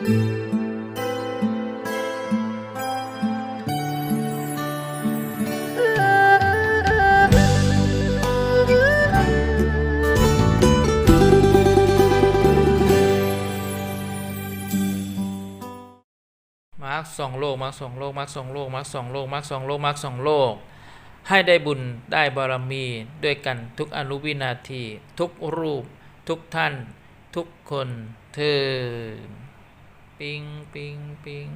มาร์กสองโลกมาร์กสองโลกมาร์กสองโลกมาร์กสองโลกมาร์กสองโลกมาร์กสองโลก ให้ได้บุญได้บารมีด้วยกันทุกอนุวินาที ทุกรูป ทุกท่าน ทุกคนเธอ ญปิง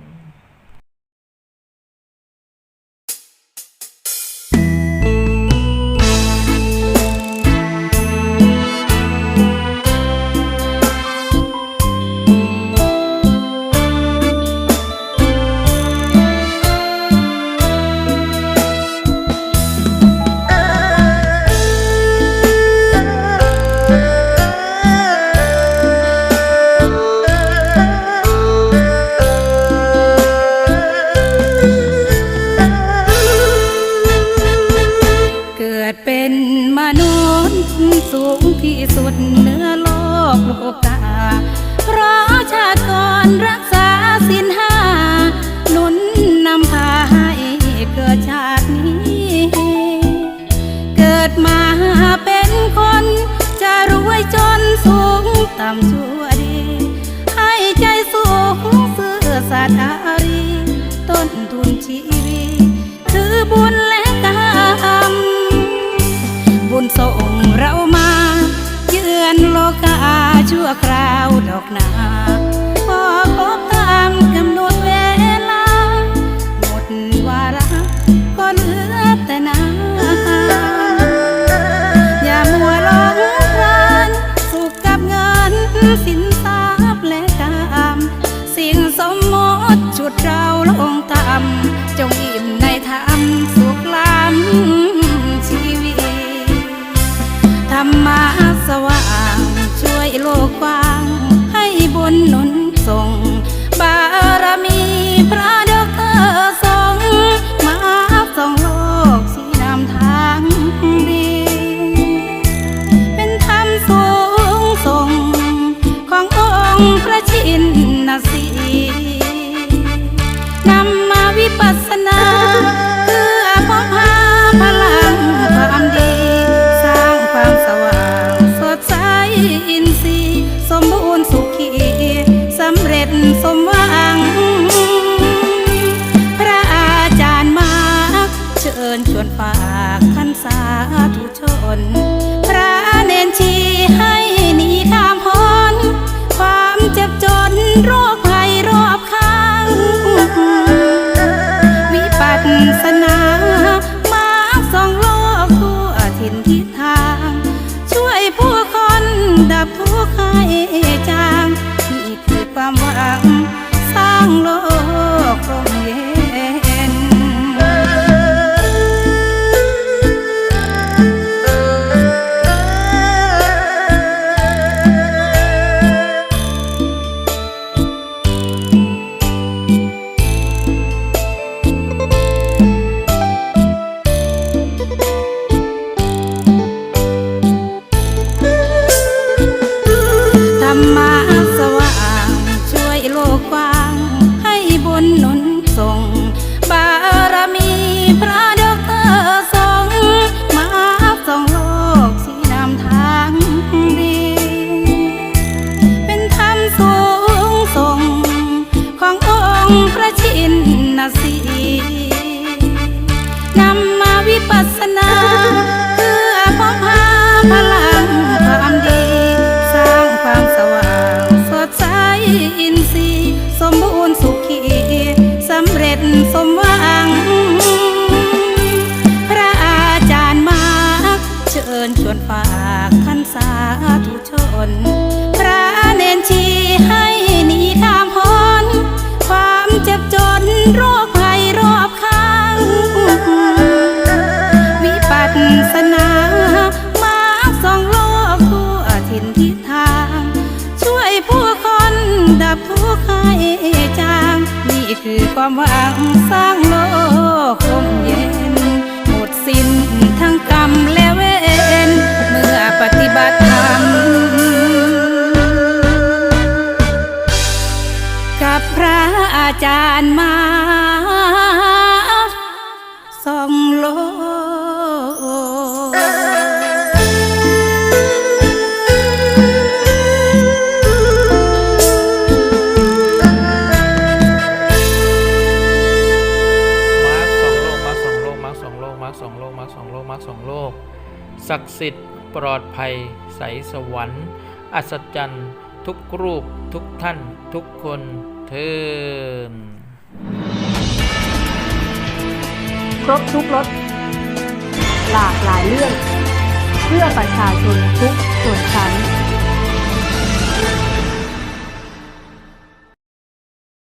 สูงต่ำชั่วดี ให้ใจสูงเสื่อสัตย์อารี ต้นทุนชีวิตคือบุญและกรรม บุญส่งเรามา เยือนโลกาชั่วคราวดอกนา ธรรมะสว่างช่วยโลกกว้าง ให้บุญหนุนส่ง บารมีพระดอกเตอร์ ความหวัง พลังความดี สร้างความสว่างสดใสอินทรีย์ สมบูรณ์สุขีสำเร็จสมหวัง พระอาจารย์มาเชิญชวนฝากท่านสาธุชน พระเนนชีให้หนีข้ามพ้นความเจ็บจนโรค ถิ่นทิศทาง ช่วยผู้คนดับทุกข์ให้จาง นี่คือความหวังสร้างโลกคมเย็นหมดสิ้น สิทธิ์ ปลอดภัย ใสสวรรค์ อัศจรรย์ ทุกรูป ทุกท่าน ทุกคนเทินครบทุกรสหลากหลายเรื่อง เพื่อประชาชนทุกส่วนชั้น